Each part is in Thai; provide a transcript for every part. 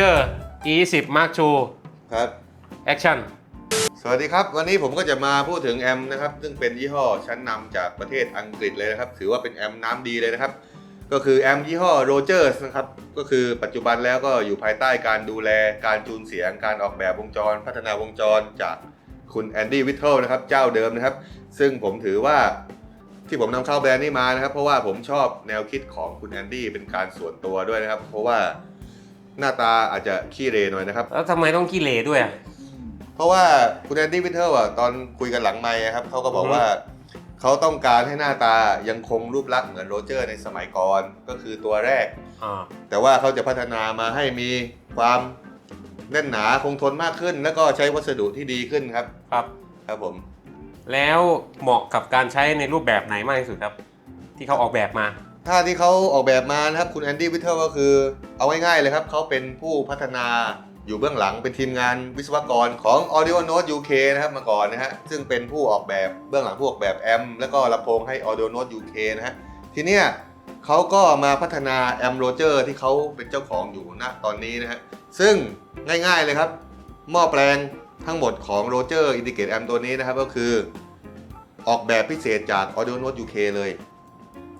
เจอร์ E10 Mark II ครับ Action สวัสดีครับ วันนี้ผมก็จะมาพูดถึงแอมนะครับ ซึ่งเป็นยี่ห้อชั้นนำจากประเทศอังกฤษเลยนะครับ ถือว่าเป็นแอมน้ำดีเลยนะครับ ก็คือแอมยี่ห้อโรเจอร์สนะครับ ก็คือปัจจุบันแล้วก็อยู่ภายใต้การดูแลการจูนเสียง การออกแบบวงจร พัฒนาวงจรจากคุณแอนดี้วิทเทิลนะครับ เจ้าเดิมนะครับ ซึ่งผมถือว่า ที่ผมนำเข้าแบรนด์นี้มานะครับ เพราะว่าผมชอบแนวคิดของคุณแอนดี้เป็นการส่วนตัวด้วยนะครับ เพราะว่า หน้าตาอาจจะขี้เหรหน่อยนะครับ แล้วทำไมต้องขี้เหร่ด้วยอะเพราะว่าคุณแอนดี้วิทเทอร์อะตอนคุยกันหลังไมค์อะครับเขาก็บอกอือฮึว่า เขาต้องการให้หน้าตายังคงรูปลักษณ์เหมือนโรเจอร์ในสมัยก่อนก็คือตัวแรก อ่าแต่ว่าเขาจะพัฒนามาให้มีความแน่นหนาคงทนมากขึ้น แล้วก็ใช้วัสดุที่ดีขึ้นครับ ครับ ครับผม แล้วเหมาะกับการใช้ในรูปแบบไหนมากที่สุดครับ ที่เขาออกแบบมา ถ้าที่เขาออกแบบมานะครับคุณแอนดี้วิเทอร์ก็คือเอาง่ายๆเลยครับเขาเป็นผู้พัฒนาอยู่เบื้องหลังเป็นทีมงานวิศวกรของ Audio Note UK นะครับมาก่อนนะฮะซึ่งเป็นผู้ออกแบบเบื้องหลังผู้ออกแบบแอมแล้วก็ลำโพงให้ Audio Note UK นะฮะทีเนี้ยเขาก็มาพัฒนาแอมโรเจอร์ที่เขาเป็นเจ้าของอยู่ณตอนนี้นะฮะซึ่งง่ายๆเลยครับ หม้อแปลงทั้งหมดของ r o g e r Indicate Amp ตัวนี้นะครับก็คือ ออกแบบพิเศษจาก Audio Note UK เลย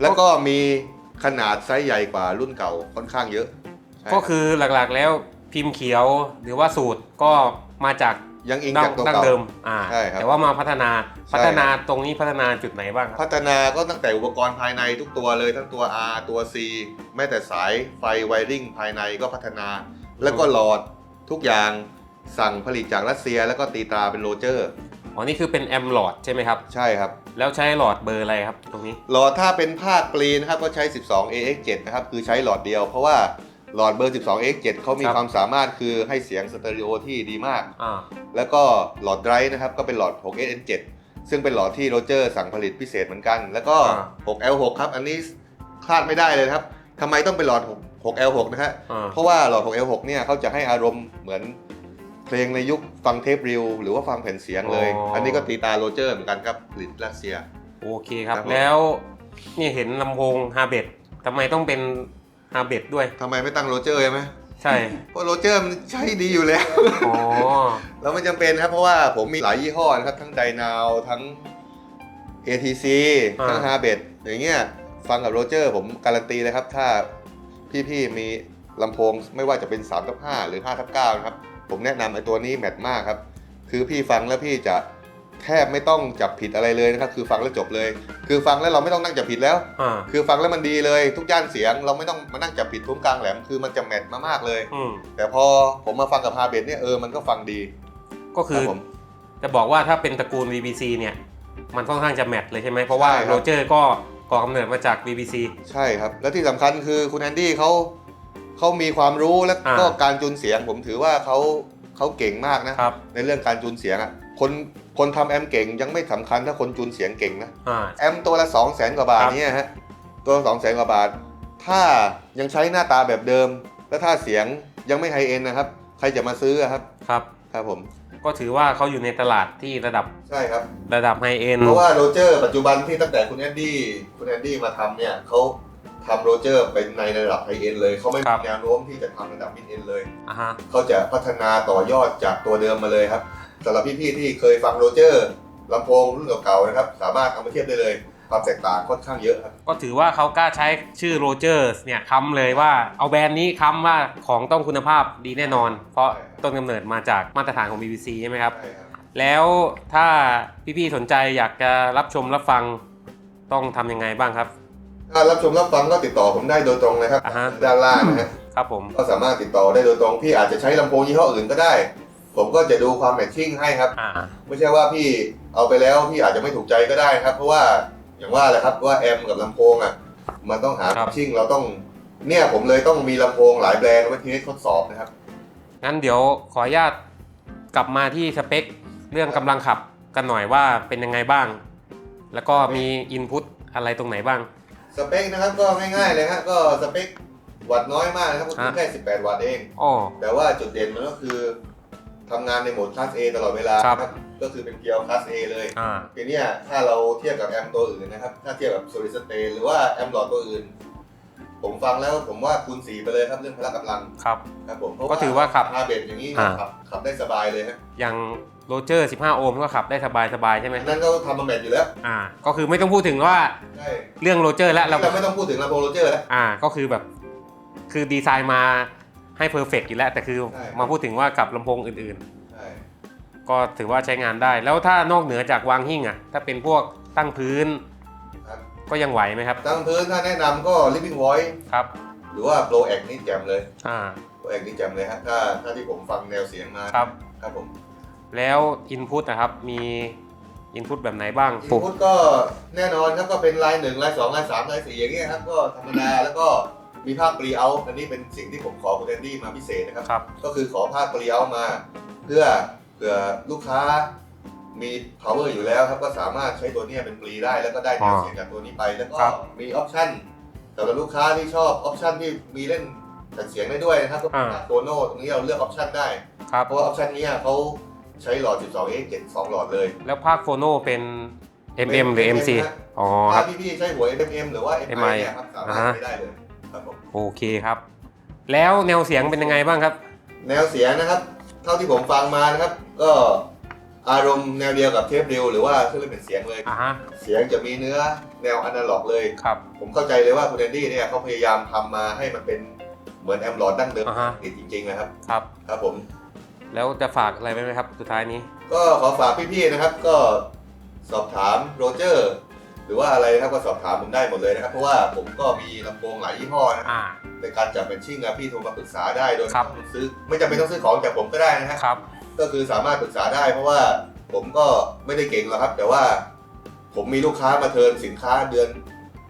แล้วก็มีขนาดไซส์ใหญ่กว่ารุ่นเก่าค่อนข้างเยอะใช่ก็คือหลักๆแล้วพิมพ์เขียวหรือว่าสูตรก็มาจากยังอิงดั้จากตัวดั้งเก่า เดิมอ่าใช่ครับแต่ว่ามาพัฒนาใช่ พัฒนาตรงนี้พัฒนาจุดไหนบ้างครับ พัฒนาก็ตั้งแต่อุปกรณ์ภายในทุกตัวเลยทั้งตัว R ตัว C แม้แต่สายไฟไวริงภายในก็พัฒนา แล้วก็หลอดทุกอย่างสั่งผลิตจากรัสเซียแล้วก็ตีตราเป็นโรเจอร์ อ๋อนี่คือเป็นแอมหลอดใช่ไหมครับ ใช่ครับ แล้วใช้หลอดเบอร์อะไรครับตรงนี้ หลอดถ้าเป็นภาคกรีนนะครับก็ใช้ 12 AX7 นะครับ คือใช้หลอดเดียว เพราะว่าหลอดเบอร์ 12 AX7 เขามีครับ ความสามารถคือให้เสียงสเตอริโอที่ดีมาก อ่า แล้วก็หลอดไดรฟ์นะครับก็เป็นหลอด 6SN7 ซึ่งเป็นหลอดที่โรเจอร์สั่งผลิตพิเศษเหมือนกัน แล้วก็ 6L6 ครับ อันนี้คลาดไม่ได้เลยนะครับทำไมต้องเป็นหลอด 6L6 นะฮะ อ่า เพราะว่าหลอด 6L6 เนี่ยเขาจะให้อารมณ์เหมือน เพลงในยุคฟังเทปริวหรือว่าฟังแผ่นเสียงเลยอันนี้ก็ตีตาโรเจอร์เหมือนกันครับผลิตรัสเซีย โอเคครับ ครับผม แล้วนี่เห็นลำโพงฮาเบดทำไมต้องเป็นฮาเบดด้วย ทำไมไม่ตั้งโรเจอร์ใช่ไหมใช่ เพราะโรเจอร์มันใช้ดีอยู่แล้ว อ๋อเราไม่จำเป็นครับ เพราะว่าผมมีหลายยี่ห้อนะครับ ทั้งไดนาวทั้ง ATC อ่า ทั้งฮาเบดอย่างเงี้ยฟังกับโรเจอร์ผมการันตีเลยครับ ถ้าพี่ๆมีลำโพงไม่ว่าจะเป็น3ทับ5หรือ5ทับ9นะครับ ผมแนะนำไอ้ตัวนี้แมทมากครับ คือพี่ฟังแล้วพี่จะแทบไม่ต้องจับผิดอะไรเลยนะครับ คือฟังแล้วจบเลย คือฟังแล้วเราไม่ต้องนั่งจับผิดแล้ว อ่าคือฟังแล้วมันดีเลย ทุกย่านเสียง เราไม่ต้องมานั่งจับผิดทุ้มกลางแหลม คือมันจะแมทมากๆเลย อืมแต่พอผมมาฟังกับฮาเบดเนี่ยเออมันก็ฟังดีก็คือรับผม จะบอกว่าถ้าเป็นตระกูล BBC เนี่ย มันค่อนข้างจะแมทเลยใช่ไหมเพราะว่าใช่ครับ โรเจอร์ก็ก่อกำเนิดมาจาก BBC ใช่ครับ แล้วที่สำคัญคือคุณแอนดี้เขา เขามีความรู้และอ่าก็การจูนเสียง ผมถือว่าเขาเขาเก่งมากนะ ครับ ในเรื่องการจูนเสียงอะคนคนทำแอมเก่งยังไม่สำคัญถ้าคนจูนเสียงเก่งนะ อ่า แอมตัวละ2 0 0แสนกว่าบาทครับ เนี่ยฮะตัวละสองแสนกว่าบาท ถ้ายังใช้หน้าตาแบบเดิม แล้วถ้าเสียงยังไม่ไฮเอ็นนะครับ ใครจะมาซื้ออะครับครับ ครับผมก็ถือว่าเขาอยู่ในตลาดที่ระดับใช่ครับ ระดับไฮเอ็นเพราะว่าโรเจอร์ปัจจุบันที่ตั้งแต่คุณแอนดี้คุณแอนดี้มาทำเนี่ยเขา ทำโรเจอร์เป็นในระดับไฮเอ็นเลย เขาไม่ครัมีบ แนวโน้มที่จะทำระดับมิดเอ็นเลย อ่าฮะ เขาจะพัฒนาต่อยอดจากตัวเดิมมาเลยครับสำหรับพี่ๆที่เคยฟังโรเจอร์ลำโพงรุ่นเก่าๆนะครับ สามารถเอามาเทียบได้เลย ความแตกต่างค่อนข้างเยอะครับ ก็ถือว่าเขากล้าใช้ชื่อโรเจอร์เนี่ยค้ำเลยว่าเอาแบรนด์นี้ค้ำว่าของต้องคุณภาพดีแน่นอน เพราะต้นกำเนิดมาจากมาตรฐานของ BBC ใช่ไหมครับ ใช่ครับ แล้วถ้าพี่ๆสนใจอยากจะรับชมรับฟังต้องทำยังไงบ้างครับ ถ้ารับชมรับฟังก็ติดต่อผมได้โดยตรงนะครับอ่าฮะ ด้านล่างนะฮะครับผม ก็สามารถติดต่อได้โดยตรงพี่อาจจะใช้ลำโพงยี่ห้ออื่นก็ได้ ผมก็จะดูความแมทชิ่งให้ครับ อ่า ไม่ใช่ว่าพี่เอาไปแล้วพี่อาจจะไม่ถูกใจก็ได้ครับ เพราะว่าอย่างว่าแหละครับว่าแอมกับลำโพงอะมันต้องหาครับ ชิ่งเราต้องเนี่ยผมเลยต้องมีลำโพงหลายแบรนด์ไว้ทีให้ทดสอบนะครับงั้นเดี๋ยวขออนุญาตกลับมาที่สเปค เรื่องกำลังขับกันหน่อยว่าเป็นยังไงบ้าง แล้วก็มีอินพุตอะไรตรงไหนบ้าง สเปคนะครับก็ง่ายๆเลยฮะก็สเปควัตต์น้อยมากนะครับก็คือฮะแค่ 18 วัตต์เอง อ๋อ แต่ว่าจุดเด่นมันก็คือทำงานในโหมดคลาส A ตลอดเวลาครับครับ ก็คือเป็นเกียร์คลาส A เลยอ่า ทีเนี้ยถ้าเราเทียบกับแอมตัวอื่นนะครับ ถ้าเทียบกับโซลิดสเตนหรือว่าแอมหลอดตัวอื่น ผมฟังแล้วผมว่าคูณสี่ไปเลยครับเรื่องพละกำลังครับ ครับผมเพราะก็ถือว่าขับฮาเบดอย่างนี้อ่า ขับขับได้สบายเลยฮะอย่างโรเจอร์ 15 โอห์มก็ขับได้สบายสบายๆใช่ไหมนั่นก็ทำมาแมทอยู่แล้วอ่า ก็คือไม่ต้องพูดถึงว่าใช่เรื่องโรเจอร์แล้วเราเราไม่ต้องพูดถึงลำโพงโรเจอร์แล้ว อ่าก็คือแบบคือดีไซน์มาให้เพอร์เฟกอยู่แล้วแต่คือใช่ มาพูดถึงว่ากับลำโพงอื่นใช่ๆ ก็ถือว่าใช้งานได้ แล้วถ้านอกเหนือจากวางหิ้งอะถ้าเป็นพวกตั้งพื้นครับ ก็ยังไหวไหมครับ ตั้งพื้นถ้าแนะนำก็ Living Voice ครับ หรือว่า Pro X นี่แจ่มเลย อ่า Pro X นี่แจ่มเลยฮะถ้าถ้าที่ผมฟังแนวเสียงมาครับ ครับผมแล้วอินพุตนะครับ มีอินพุตแบบไหนบ้างอินปุ่มพุตก็แน่นอนครับก็เป็นลายหนึ่งลายสองลายสามลายสี่อย่างเงี้ยครับก็ธรรมดาแล้วก็มีภาคปรีเอาอันนี้เป็นสิ่งที่ผมขอคุณแอนดี้มาพิเศษนะครับ ครับ ก็คือขอภาคปรีเอามา เพื่อเผื่อลูกค้า มี power อยู่แล้วครับก็สามารถใช้ตัวเนี้ยเป็นปรีได้แล้วก็ได้แนวเสียงจากตัวนี้ไป แล้วก็ครับ มีออปชั่นสำหรับลูกค้าที่ชอบออปชั่นที่มีเล่นแต่เสียงได้ด้วยนะครับก็เป็นตัวโน้ตตรงนี้เราเลือกออปชั่นได้ ครับ เพราะว่าออปชั่นนี้เขาใช้หลอด 12 x 7 2 หลอดเลย แล้วภาคโฟโนเป็น MM หรือ MC ฮะอ๋อคถ้ารับ พี่ๆใช้หัว MM หรือว่า MI MI เนี่ยครับสามารถอ่าฮะใช้ได้เลยครับผม โอเคครับ แล้วแนวเสียงเป็นยังไงบ้างครับ แนวเสียงนะครับ เท่าที่ผมฟังมานะครับ ก็ อารมณ์แนวเดียวกับเทปเดียวหรือว่าเครื่องเล่นเป็นเสียงเลย อ่าฮะเสียงจะมีเนื้อแนวอนาล็อกเลย ครับ ผมเข้าใจเลยว่าคุณแอนดี้เนี่ยเขาพยายามทำมาให้มันเป็นเหมือนแอมหลอดดั้งเดิมอ่าฮะติดจริงๆนะครับ ครับ ครับผม แล้วจะฝากอะไรไว้ไหมครับ สุดท้ายนี้ ก็ขอฝากพี่ๆนะครับ ก็สอบถามโรเจอร์ หรือว่าอะไรนะครับก็สอบถามผมได้หมดเลยนะครับ เพราะว่าผมก็มีลำโพงหลายยี่ห้อนะครับอ่าในการจัดเป็นชิ่งอะพี่โทรมาปรึกษาได้โดยครับไม่ต้องซื้อ ไม่จำเป็นต้องซื้อของจากผมก็ได้นะฮะครับ ก็คือสามารถปรึกษาได้ เพราะว่าผมก็ไม่ได้เก่งหรอกครับ แต่ว่าผมมีลูกค้ามาเทิร์นสินค้าเดือน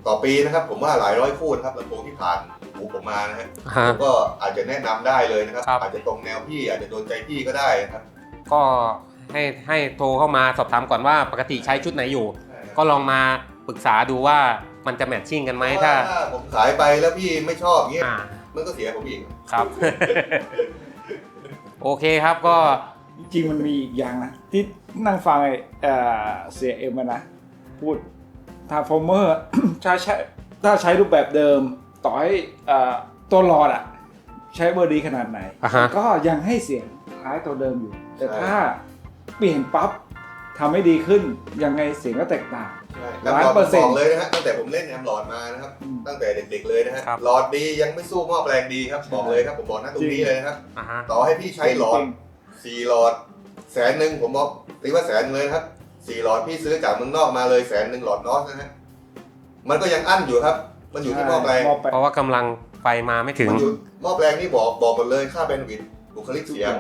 ต่อปีนะครับ ผมว่าหลายร้อยคู่นะครับลำโพงที่ผ่านหูผมมานะฮะอ่าฮะผมก็อาจจะแนะนำได้เลยนะครับ ครับ อาจจะตรงแนวพี่อาจจะโดนใจพี่ก็ได้นะครับก็ให้ให้โทรเข้ามาสอบถามก่อนว่าปกติใช้ชุดไหนอยู่ ก็ลองมาปรึกษาดูว่ามันจะแมทชิ่งกันไหมเพราะถ้าว่าถ้าผมขายไปแล้วพี่ไม่ชอบเงี้ยอ่ามันก็เสียผมอีก ครับ โอเคครับก็ จริงๆมันมีอีกอย่างนะ ที่นั่งฟังไอ้เอ่อเสียเอ็มอะนะ พูดทาร์ฟอร์เมอร์ถ้าใช้ถ้าใช้รูปแบบเดิมต่อให้เอ่อตัวหลอดอะใช้เบอร์ดีขนาดไหนอ่าฮะก็ยังให้เสียงคล้ายตัวเดิมอยู่ แต่ถ้าเปลี่ยนปั๊บทำให้ดีขึ้น ยังไงเสียงก็แตกต่างใช่ล้านเปอร์เซ็นต์บอกเลยนะฮะตั้งแต่ผมเล่นแอมหลอดมานะครับอืมตั้งแต่เด็กๆเลยนะฮะครับหลอดดียังไม่สู้หม้อแปลงดีครับบอกเลยครับผมบอกนะตรงนี้เลยนะครับอ่าฮะต่อให้พี่ใช้หลอดจริง สี่หลอดแสนหนึ่งผมบอกตีว่าแสนเลยนะครับสี่หลอดพี่ซื้อจากเมืองนอกมาเลยแสนหนึ่งหลอดนอสนะฮะมันก็ยังอั้นอยู่ครับ มันอยู่ที่หม้อแปลงหม้อแปลงเพราะว่ากำลังไฟมาไม่ถึง มันอยู่หม้อแปลงนี่บอกบอกหมดเลยค่าแบนด์วิดต์บุคลิกเสียง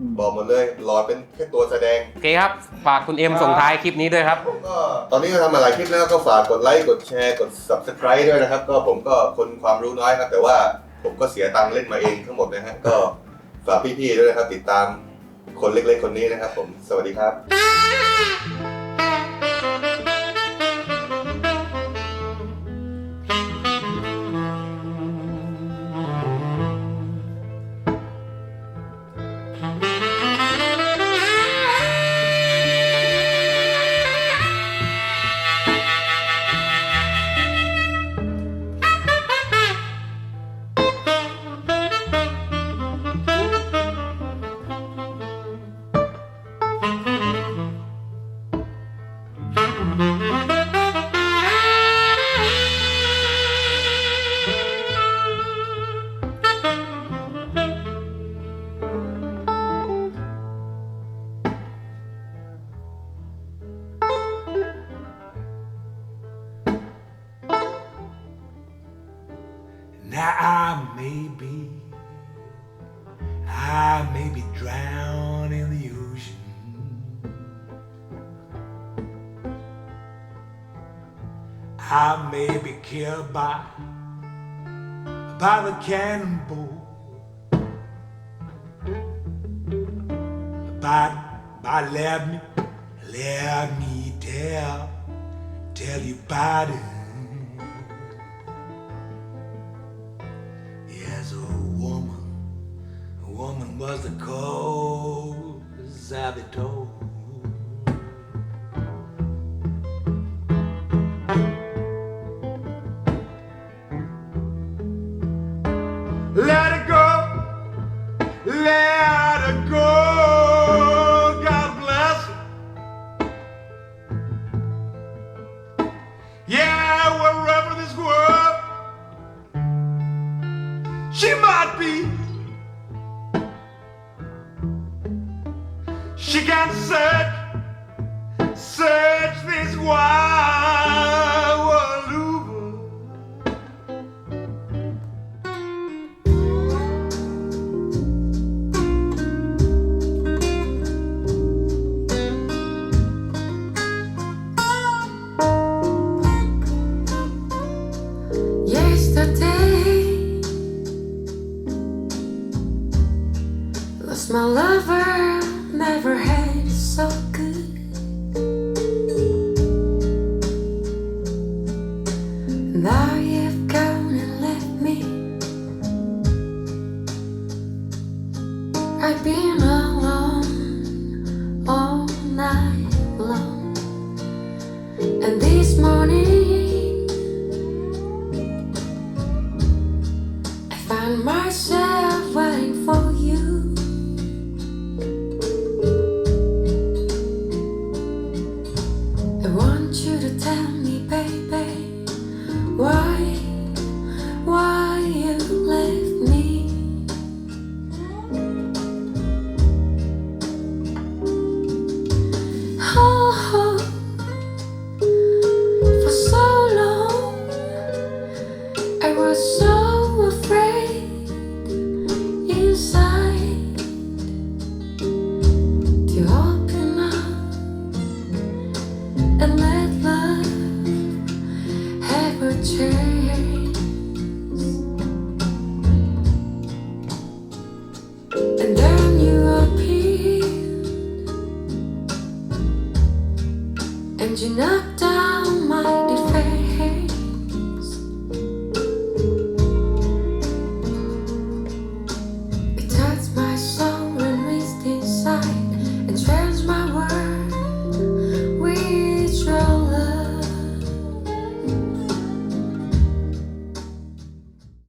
อืม บอกหมดเลยหลอดเป็นแค่ตัวแสดง โอเคครับ ฝากคุณเอ็มส่งท้ายคลิปนี้ด้วยครับผมก็ตอนนี้ก็ทำมาหลายคลิปแล้วก็ฝากกดไลค์กดแชร์กด subscribe ด้วยนะครับ ก็ผมก็คนความรู้น้อยครับ แต่ว่าผมก็เสียตังค์เล่นมาเองทั้งหมดนะฮะก็ฝากพี่ๆด้วยนะครับ ติดตาม คนเล็กๆคนนี้นะครับผม สวัสดีครับ I may be drowned in the ocean. I may be killed by, by the cannonball. But, but let me, let me tell, tell you about it. And you knocked